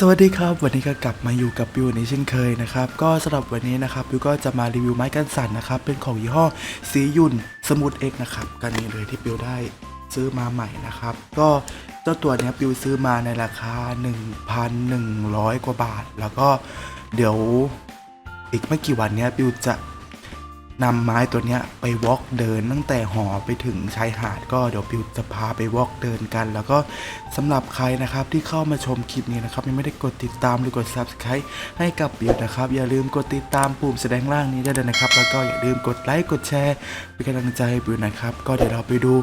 สวัสดีครับ วันนี้ก็กลับมาอยู่กับบิวในเช่นเคยนะครับ ก็สำหรับวันนี้นะครับบิวก็จะมารีวิวไม้กันสั่นนะครับ เป็นของยี่ห้อสียุนสมุดเอ็กนะครับกันนี้เลยที่บิวได้ซื้อมาใหม่นะครับ ก็เจ้าตัวนี้บิวซื้อมาในราคา 1,100 กว่าบาท แล้วก็เดี๋ยวอีกไม่กี่วันนี้บิวจะ นำไม้ตัวเนี้ยไปวอล์กเดินตั้งแต่หอไปถึงชายหาดก็เดี๋ยวปิวจะพาไปวอล์กเดินกัน แล้วก็สำหรับใครนะครับที่เข้ามาชมคลิปนี้นะครับยังไม่ได้กดติดตามหรือกด subscribe ให้กับปิวนะครับ อย่าลืมกดติดตามปุ่มแสดงล่างนี้ได้เลยนะครับ แล้วก็อย่าลืมกดไลค์กดแชร์เป็นกำลังใจให้ปิวนะครับ ก็เดี๋ยวเราไปดู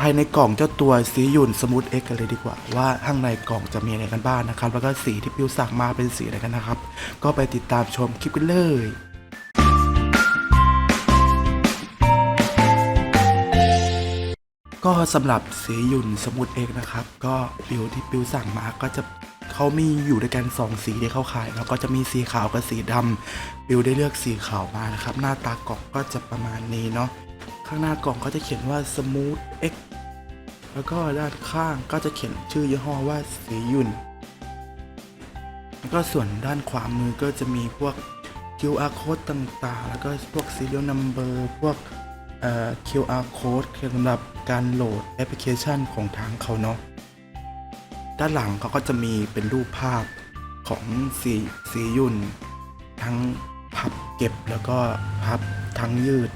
ภายในกล่องเจ้าตัวสีหยุ่นสมูทเอ็กกันเลยดีกว่า ว่าข้างในกล่องจะมีอะไรกันบ้างนะครับ แล้วก็สีที่ปิวสั่งมาเป็นสีอะไรกันนะครับ ก็ไปติดตามชมคลิปกันเลย ก็สำหรับสีหยุ่นสมุดเอกนะครับ ก็ปิวที่ปิวสั่งมาก็จะเขามีอยู่ด้วยกัน2สีที่เขาขายแล้วก็จะมีสีขาวกับสีดำปิวได้เลือกสีขาวมานะครับ หน้าตากล่องก็จะประมาณนี้เนาะข้างหน้ากล่องก็จะเขียนว่า Smooth X แล้วก็ด้านข้างก็จะเขียนชื่อยี่ห้อว่าสีหยุ่นแล้วก็ส่วนด้านขวามือก็จะมีพวก QR code ต่างๆ แล้วก็พวก serial number พวก QR code สำหรับการโหลดแอปพลิเคชันของทางเขาเนาะด้านหลังเขาก็จะมีเป็นรูปภาพของสีสียุ่นทั้งพับเก็บแล้วก็พับทั้งยืด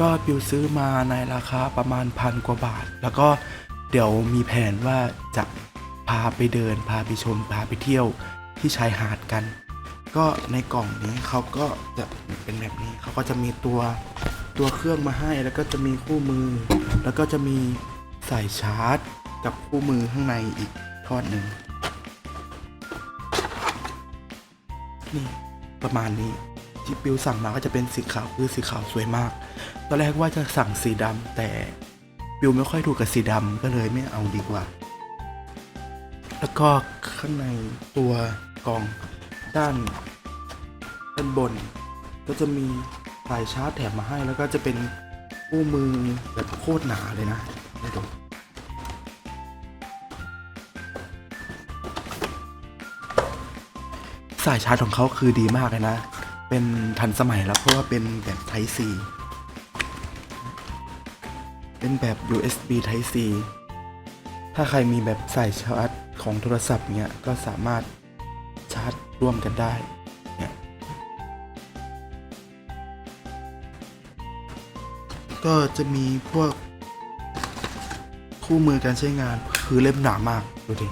ก็ปิวซื้อมาในราคาประมาณพันกว่าบาท แล้วก็เดี๋ยวมีแผนว่าจะพาไปเดิน พาไปชม พาไปเที่ยวที่ชายหาดกัน ก็ในกล่องนี้เขาก็จะเป็นแบบนี้เขาก็จะมีตัวตัวเครื่องมาให้แล้วก็จะมีคู่มือ แล้วก็จะมีสายชาร์จ กับคู่มือข้างในอีกทอดหนึ่งนี่ประมาณนี้ที่ปิวสั่งมาก็จะเป็นสีขาวคือสีขาวสวยมาก ตอนแรกว่าจะสั่งสีดำแต่ปิวไม่ค่อยถูกกับสีดำก็เลยไม่เอาดีกว่า แล้วก็ข้างในตัวกล่อง ด้านด้านบน ก็จะมีสายชาร์จแถมมาให้แล้วก็จะเป็นคู่มือแบบโคตรหนาเลยนะได้ดูสายชาร์จของเขาคือดีมากเลยนะ เป็นทันสมัยแล้วเพราะว่าเป็นแบบ Type C เป็นแบบ USB Type C ถ้าใครมีแบบสายชาร์จของโทรศัพท์เนี้ยก็สามารถ ร่วมกันได้เนี่ยก็จะมีพวกคู่มือการใช้งานคือเล่มหนามาก ดูดิ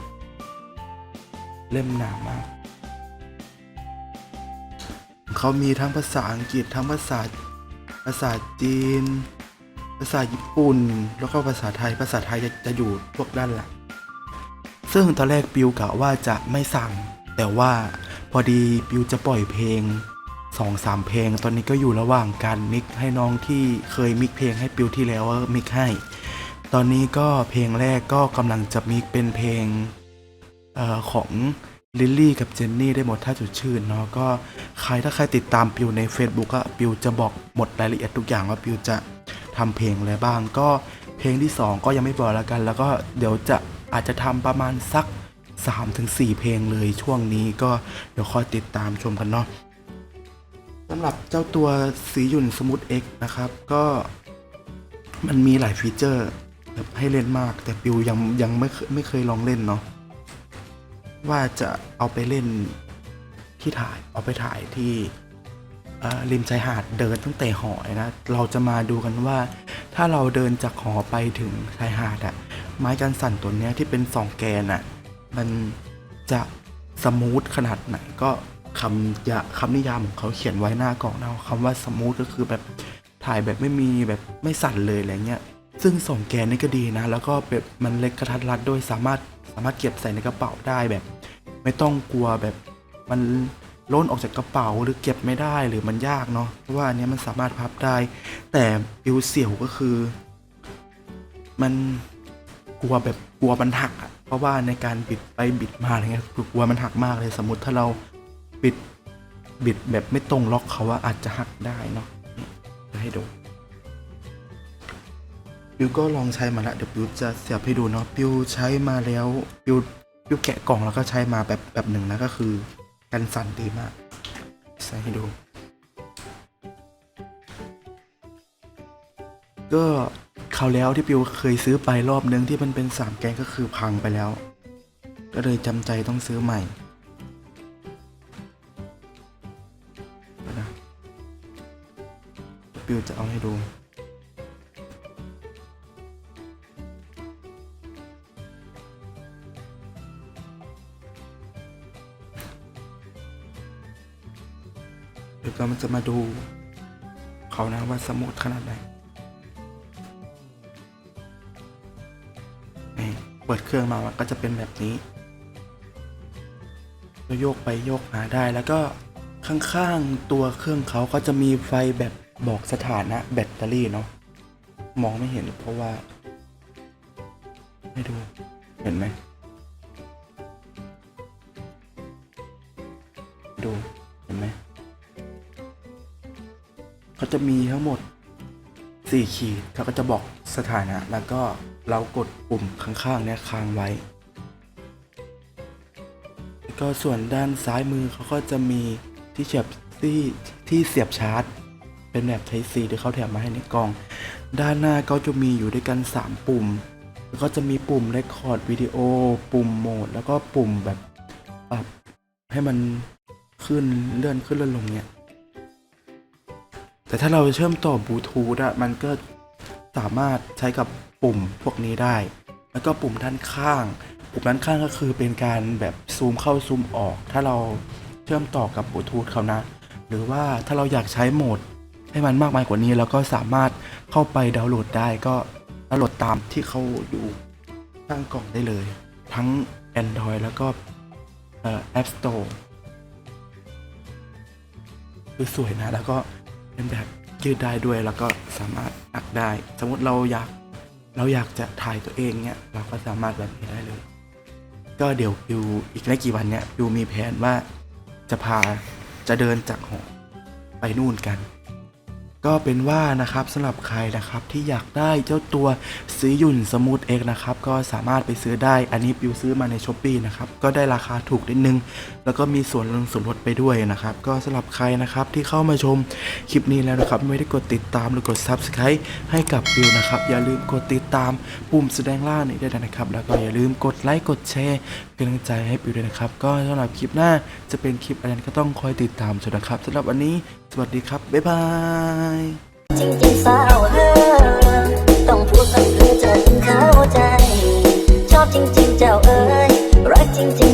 เล่มหนามาก เขามีทั้งภาษาอังกฤษทั้งภาษาภาษาจีน ภาษาญี่ปุ่น แล้วก็ภาษาไทย ภาษาไทยจะจะอยู่พวกด้านหลังซึ่งตอนแรกปิวกะว่าจะไม่สั่ง แต่ว่า พอดีปิวจะปล่อยเพลงสองสามเพลง ตอนนี้ก็อยู่ระหว่างการมิกให้น้องที่เคยมิกเพลงให้ปิวที่แล้วว่ามิกให้ ตอนนี้ก็เพลงแรกก็กำลังจะมิกเป็นเพลงออของลิลลี่กับเจนนี่ได้หมดถ้าจุดชื่นเนาะก็ใครถ้าใครติดตามปิวใน Facebook อะปิวจะบอกหมดรายละเอียดทุกอย่างว่าปิวจะทำเพลงอะไรบ้าง ก็เพลงที่ 2 ก็ยังไม่บอกแล้วกัน แล้วก็เดี๋ยวจะอาจจะทำประมาณสัก 3-4 เพลงเลยช่วงนี้ก็เดี๋ยวคอยติดตามชมกันเนาะสำหรับเจ้าตัวสีหยุ่นสมูท X นะครับ ก็มันมีหลายฟีเจอร์แบบให้เล่นมาก แต่ปิวยังยังไม่เคยไม่เคยลองเล่นเนาะว่าจะเอาไปเล่นที่ถ่ายเอาไปถ่ายที่ริมชายหาดเดินตั้งแต่หอยนะ เราจะมาดูกันว่า ถ้าเราเดินจากหอไปถึงชายหาดอะไม้กันสั่นตัวเนี้ยที่เป็นสองแกนอะ มันจะสมูทขนาดไหนก็คำยะคำนิยามของเขาเขียนไว้หน้ากล่องนะคำว่าสมูทก็คือแบบถ่ายแบบไม่มีแบบไม่สั่นเลยอะไรเงี้ยซึ่งสองแกนนี่ก็ดีนะ แล้วก็แบบมันเล็กกระทัดรัดด้วยสามารถสามารถเก็บใส่ในกระเป๋าได้แบบ ไม่ต้องกลัวแบบมันล้นออกจากกระเป๋าหรือเก็บไม่ได้หรือมันยากเนาะเพราะว่าอันนี้มันสามารถพับได้ แต่ปิวเสี่ยวก็คือ มัน ลัวแบบกลัวมันหักอะเพราะว่าในการบิดไปบิดมาอะไรเงี้ยกลัวมันหักมากเลยสมมติถ้าเราบิดบิดแบบไม่ตรงล็อกเขาว่าอาจจะหักได้เนาะจะให้ดูปิวก็ลองใช้มาล้วเดี๋ยวปิวจะเสียบให้ดูเนาะปิวใช้มาแล้วปิวปิวแกะกล่องแล้วก็ใช้มาแบบแบบหนึ่งนะก็คือกันสั่นดีมาก ใส่ให้ดู ก็ คราวแล้วที่ปิวเคยซื้อไปรอบนึงที่มันเป็นสามแกงก็คือพังไปแล้ว ก็เลยจำใจต้องซื้อใหม่นะปิวจะเอาให้ดูเดี๋ยวเราจะมาดูเขานะว่าสมุดขนาดไหน เปิดเครื่องมามันก็จะเป็นแบบนี้ก็โยกไปโยกมาได้แล้วก็ข้างๆตัวเครื่องเขาก็จะมีไฟแบบบอกสถานะแบตเตอรี่เนาะมองไม่เห็นเพราะว่าให้ดูเห็นไหมดูเห็นไหมเขาจะมีทั้งหมด 4 ขีดเขาก็จะบอก สถานะ แล้วก็เรากดปุ่มข้างๆเนี่ยค้างไว้ ก็ส่วนด้านซ้ายมือเขาก็จะมีที่เสียบที่ที่เสียบชาร์จ เป็นแบบ Type C ที่เขาแถมมาให้ในกล่อง ด้านหน้าก็จะมีอยู่ด้วยกัน 3 ปุ่ม แล้วก็จะมีปุ่ม Record วิดีโอ ปุ่มโหมด แล้วก็ปุ่มแบบปรับให้มันขึ้นเลื่อนขึ้นเลื่อนลงเนี่ยแต่ถ้าเราเชื่อมต่อบลูทูธอะมันก็ สามารถใช้กับปุ่มพวกนี้ได้ แล้วก็ปุ่มด้านข้าง ปุ่มด้านข้างก็คือเป็นการแบบซูมเข้าซูมออก ถ้าเราเชื่อมต่อกับบลูทูธเขานะ หรือว่าถ้าเราอยากใช้โหมดให้มันมากมายกว่านี้แล้วก็สามารถเข้าไปดาวน์โหลดได้ก็ดาวน์โหลดตามที่เขาอยู่ข้างกล่องได้เลย ทั้ง Android แล้วก็เอ่อ App Store คือสวยนะ แล้วก็เป็นแบบยืดได้ด้วยแล้วก็สามารถ อัดได้ สมมติเราอยากเราอยากจะถ่ายตัวเองเนี่ยเราก็สามารถแบบนี้ได้เลย ก็เดี๋ยวยูอีกไม่กี่วันเนี่ยยูมีแผนว่าจะพาจะเดินจากหอไปนู่นกัน ก็เป็นว่านะครับสำหรับใครนะครับที่อยากได้เจ้าตัวซีหยุ่นสมูทเอ็กนะครับก็สามารถไปซื้อได้อันนี้ปิวซื้อมาในช้อปปีนะครับก็ได้ราคาถูกนิดนึง แล้วก็มีส่วนลดส่วนลดไปด้วยนะครับก็สำหรับใครนะครับที่เข้ามาชมคลิปนี้แล้วนะครับไม่ได้กดติดตามหรือกด Subscribe ให้กับปิวนะครับอย่าลืมกดติดตามปุ่มแสดงล่างนี้ด้วยนะครับ แล้วก็อย่าลืมกดไลค์กดแชร์เป็นกำลังใจให้ปิวด้วยนะครับก็สำหรับคลิปหน้าจะเป็นคลิปอะไรก็ต้องคอยติดตามชมนะครับสำหรับวันนี้ สวัสดีครับ บ๊ายบายจริงๆสาวเธอต้องพูดกับเธอจะถึงเข้าใจ ชอบจริงๆเจ้าเอ๋ยรักจริงๆ